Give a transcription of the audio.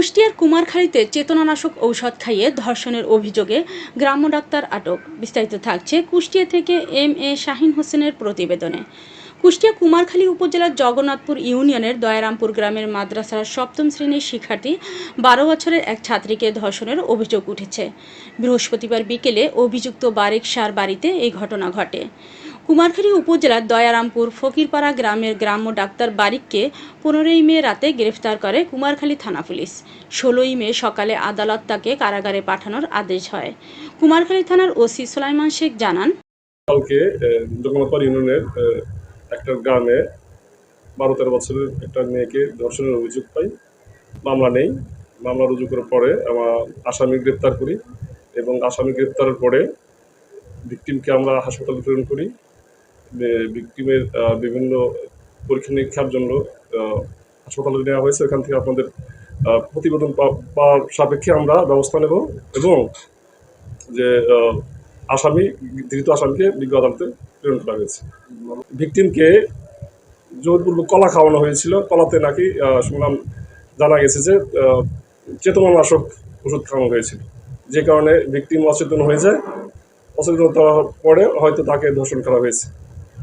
কুষ্টিয়ার কুমারখালীতে চেতনানাশক ঔষধ খাইয়ে ধর্ষণের অভিযোগে গ্রাম্য ডাক্তার আটক। বিস্তারিত থাকছে কুষ্টিয়া থেকে এম এ শাহিন হোসেনের প্রতিবেদনে। কুষ্টিয়া কুমারখালী উপজেলার জগন্নাথপুর ইউনিয়নের দয়ারামপুর গ্রামের মাদ্রাসার সপ্তম শ্রেণির শিক্ষার্থী বারো বছরের এক ছাত্রীকে ধর্ষণের অভিযোগ উঠেছে। বৃহস্পতিবার বিকেলে অভিযুক্ত বারেক সার বাড়িতে এই ঘটনা ঘটে। কুমারখালী উপজেলার দয়ারামপুর ফকিরপাড়া গ্রামের গ্রাম্য ডাক্তার বারিককে পনেরোই মে রাতে গ্রেফতার করে কুমারখালী থানা পুলিশ। ষোলোই মে সকালে আদালত তাকে কারাগারে পাঠানোর আদেশ হয়। কুমারখালী থানার ওসি সোলাইমান শেখ জানান, কালকে জগন্নাথপাড় ইউনিয়নের একটা গ্রামে বারো তেরো বছরের একটা মেয়েকে ধর্ষণের অভিযোগ পাই। মামলা নেই। মামলা রুজু করার পরে আমার আসামি গ্রেপ্তার করি এবং আসামি গ্রেপ্তারের পরে ভিকটিমকে আমরা হাসপাতালে প্রেরণ করি। ভিকটিমের বিভিন্ন পরীক্ষা নিরীক্ষার জন্য হাসপাতালে নেওয়া হয়েছে। এখান থেকে আপনাদের প্রতিবেদন পাওয়ার সাপেক্ষে আমরা ব্যবস্থা নেব এবং যে আসামি, ধৃত আসামিকে বিজ্ঞ আদালতে প্রেরণ করা হয়েছে। ভিকটিমকে জোরপূর্বক কলা খাওয়ানো হয়েছিল। কলাতে নাকি শুনলাম জানা গেছে যে চেতনানাশক ওষুধ খাওয়ানো হয়েছিল। যে কারণে ভিকটিম অচেতন হয়ে যায়। অচেতনতার পরে হয়তো তাকে ধর্ষণ করা হয়েছে।